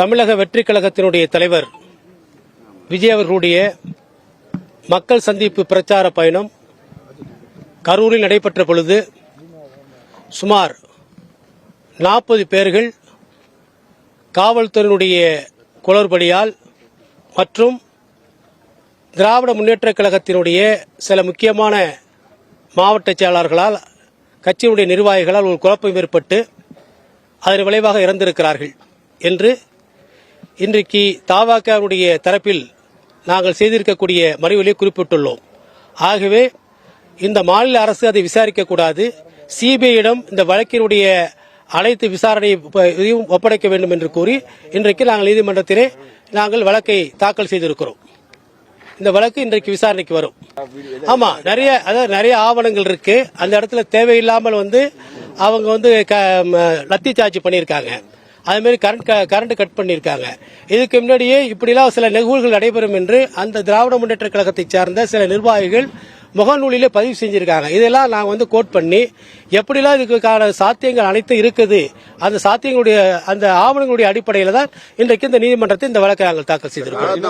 தமிழக வெற்றி கழகத்தினுடைய தலைவர் விஜய் அவர்களுடைய மக்கள் சந்திப்பு பிரச்சார பயணம் கரூரில் நடைபெற்ற பொழுது சுமார் நாற்பது பேர்கள் காவல்துறையினுடைய குளறுபடியால் மற்றும் திராவிட முன்னேற்றக் கழகத்தினுடைய சில முக்கியமான மாவட்ட செயலாளர்களால் கட்சியினுடைய நிர்வாகிகளால் ஒரு குழப்பம் ஏற்பட்டு அதன் விளைவாக இறந்திருக்கிறார்கள் என்று இன்றைக்கு தாவாக்காவுடைய தரப்பில் நாங்கள் செய்திருக்கக்கூடிய மறைவிலே குறிப்பிட்டுள்ளோம். ஆகவே இந்த மாநில அரசு அதை விசாரிக்கக்கூடாது சிபிஐயிடம் இந்த வழக்கினுடைய அனைத்து விசாரணையை இதையும் ஒப்படைக்க வேண்டும் என்று கூறி இன்றைக்கு நாங்கள் நீதிமன்றத்திலே நாங்கள் வழக்கை தாக்கல் செய்திருக்கிறோம். இந்த வழக்கு இன்றைக்கு விசாரணைக்கு வரும். ஆமா நிறைய அதாவது நிறைய ஆவணங்கள் இருக்கு. அந்த இடத்துல தேவையில்லாமல் வந்து அவங்க வந்து க- லத்தி சார்ஜ் பண்ணியிருக்காங்க. அதே மாதிரி கரண்ட் க- கரண்ட் கட் பண்ணியிருக்காங்க. இதுக்கு முன்னாடியே இப்படிலாம் சில நிகழ்வுகள் நடைபெறும் என்று அந்த திராவிட முன்னேற்ற கழகத்தை சார்ந்த சில நிர்வாகிகள் முகநூலிலே பதிவு செஞ்சிருக்காங்க. இதெல்லாம் நாங்கள் வந்து கோட் பண்ணி எப்படிலாம் இதுக்கான சாத்தியங்கள் அனைத்தும் இருக்குது அந்த சாத்தியங்களுடைய அந்த ஆவணங்களுடைய அடிப்படையில் தான் இன்றைக்கு இந்த நீதிமன்றத்தில் இந்த வழக்கை நாங்கள் தாக்கல் செய்திருக்கோம்